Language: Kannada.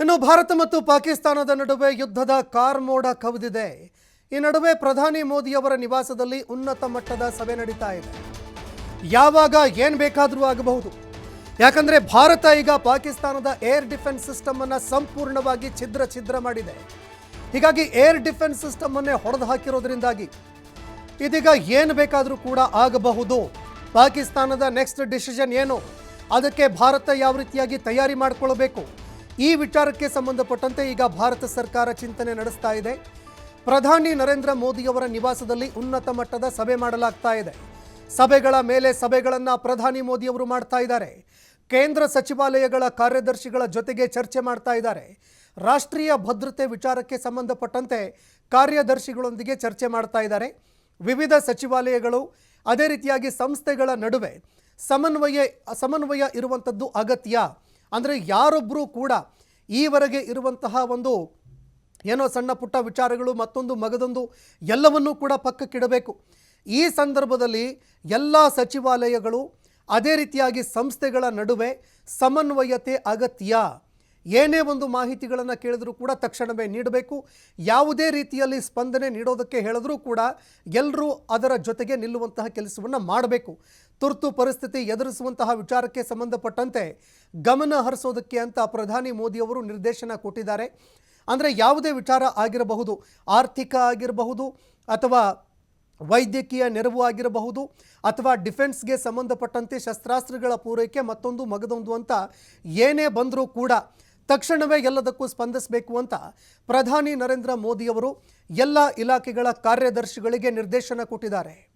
ಇನ್ನು ಭಾರತ ಮತ್ತು ಪಾಕಿಸ್ತಾನದ ನಡುವೆ ಯುದ್ಧದ ಕಾರ್ಮೋಡ ಕವಿದಿದೆ. ಈ ನಡುವೆ ಪ್ರಧಾನಿ ಮೋದಿಯವರ ನಿವಾಸದಲ್ಲಿ ಉನ್ನತ ಮಟ್ಟದ ಸಭೆ ನಡೀತಾ ಇದೆ. ಯಾವಾಗ ಏನು ಬೇಕಾದರೂ ಆಗಬಹುದು. ಯಾಕಂದ್ರೆ ಭಾರತ ಈಗ ಪಾಕಿಸ್ತಾನದ ಏರ್ ಡಿಫೆನ್ಸ್ ಸಿಸ್ಟಮ್ ಅನ್ನ ಸಂಪೂರ್ಣವಾಗಿ ಛಿದ್ರ ಛಿದ್ರ ಮಾಡಿದೆ. ಹೀಗಾಗಿ ಏರ್ ಡಿಫೆನ್ಸ್ ಸಿಸ್ಟಮ್ ಅನ್ನೇ ಹೊಡೆದು ಹಾಕಿರೋದ್ರಿಂದಾಗಿ ಇದೀಗ ಏನು ಬೇಕಾದರೂ ಕೂಡ ಆಗಬಹುದು. ಪಾಕಿಸ್ತಾನದ ನೆಕ್ಸ್ಟ್ ಡಿಸಿಷನ್ ಏನು? ಅದಕ್ಕೆ ಭಾರತ ಯಾವ ರೀತಿಯಾಗಿ ತಯಾರಿ ಮಾಡಿಕೊಳ್ಳಬೇಕು ಈ ವಿಚಾರಕ್ಕೆ ಸಂಬಂಧಪಟ್ಟಂತೆ ಈಗ ಭಾರತ ಸರ್ಕಾರ ಚಿಂತನೆ ನಡೆಸ್ತಾ ಇದೆ. ಪ್ರಧಾನಿ ನರೇಂದ್ರ ಮೋದಿಯವರ ನಿವಾಸದಲ್ಲಿ ಉನ್ನತ ಮಟ್ಟದ ಸಭೆ ಮಾಡಲಾಗ್ತಾ ಇದೆ. ಸಭೆಗಳ ಮೇಲೆ ಸಭೆಗಳನ್ನು ಪ್ರಧಾನಿ ಮೋದಿಯವರು ಮಾಡ್ತಾ ಇದ್ದಾರೆ. ಕೇಂದ್ರ ಸಚಿವಾಲಯಗಳ ಕಾರ್ಯದರ್ಶಿಗಳ ಜೊತೆಗೆ ಚರ್ಚೆ ಮಾಡ್ತಾ ಇದ್ದಾರೆ. ರಾಷ್ಟ್ರೀಯ ಭದ್ರತೆ ವಿಚಾರಕ್ಕೆ ಸಂಬಂಧಪಟ್ಟಂತೆ ಕಾರ್ಯದರ್ಶಿಗಳೊಂದಿಗೆ ಚರ್ಚೆ ಮಾಡ್ತಾ ಇದ್ದಾರೆ. ವಿವಿಧ ಸಚಿವಾಲಯಗಳು, ಅದೇ ರೀತಿಯಾಗಿ ಸಂಸ್ಥೆಗಳ ನಡುವೆ ಸಮನ್ವಯ ಸಮನ್ವಯ ಇರುವಂಥದ್ದು ಅಗತ್ಯ. ಅಂದರೆ ಯಾರೊಬ್ಬರೂ ಕೂಡ ಈವರೆಗೆ ಇರುವಂತಹ ಒಂದು ಏನೋ ಸಣ್ಣ ಪುಟ್ಟ ವಿಚಾರಗಳು, ಮತ್ತೊಂದು ಮಗದೊಂದು ಎಲ್ಲವನ್ನೂ ಕೂಡ ಪಕ್ಕಕ್ಕಿಡಬೇಕು ಈ ಸಂದರ್ಭದಲ್ಲಿ ಎಲ್ಲ ಸಚಿವಾಲಯಗಳು ಅದೇ ರೀತಿಯಾಗಿ ಸಂಸ್ಥೆಗಳ ನಡುವೆ ಸಮನ್ವಯತೆ ಅಗತ್ಯ. ಏನೇ ಒಂದು ಮಾಹಿತಿಗಳನ್ನು ಕೇಳಿದರೂ ಕೂಡ ತಕ್ಷಣವೇ ನೀಡಬೇಕು. ಯಾವುದೇ ರೀತಿಯಲ್ಲಿ ಸ್ಪಂದನೆ ನೀಡೋದಕ್ಕೆ ಹೇಳಿದ್ರೂ ಕೂಡ ಎಲ್ಲರೂ ಅದರ ಜೊತೆಗೆ ನಿಲ್ಲುವಂತಹ ಕೆಲಸವನ್ನು ಮಾಡಬೇಕು. ತುರ್ತು ಪರಿಸ್ಥಿತಿ ಎದುರಿಸುವಂತಹ ವಿಚಾರಕ್ಕೆ ಸಂಬಂಧಪಟ್ಟಂತೆ ಗಮನ ಹರಿಸೋದಕ್ಕೆ ಅಂತ ಪ್ರಧಾನಿ ಮೋದಿಯವರು ನಿರ್ದೇಶನ ಕೊಟ್ಟಿದ್ದಾರೆ. ಅಂದರೆ ಯಾವುದೇ ವಿಚಾರ ಆಗಿರಬಹುದು, ಆರ್ಥಿಕ ಆಗಿರಬಹುದು ಅಥವಾ ವೈದ್ಯಕೀಯ ನೆರವು ಆಗಿರಬಹುದು ಅಥವಾ ಡಿಫೆನ್ಸ್ಗೆ ಸಂಬಂಧಪಟ್ಟಂತೆ ಶಸ್ತ್ರಾಸ್ತ್ರಗಳ ಪೂರೈಕೆ ಮತ್ತೊಂದು ಮಗದೊಂದು ಅಂತ ಏನೇ ಬಂದರೂ ಕೂಡ ತಕ್ಷಣವೇ ಎಲ್ಲದಕ್ಕೂ ಸ್ಪಂದಿಸಬೇಕು ಅಂತ ಪ್ರಧಾನಿ ನರೇಂದ್ರ ಮೋದಿಯವರು ಎಲ್ಲ ಇಲಾಖೆಗಳ ಕಾರ್ಯದರ್ಶಿಗಳಿಗೆ ನಿರ್ದೇಶನ ಕೊಟ್ಟಿದ್ದಾರೆ.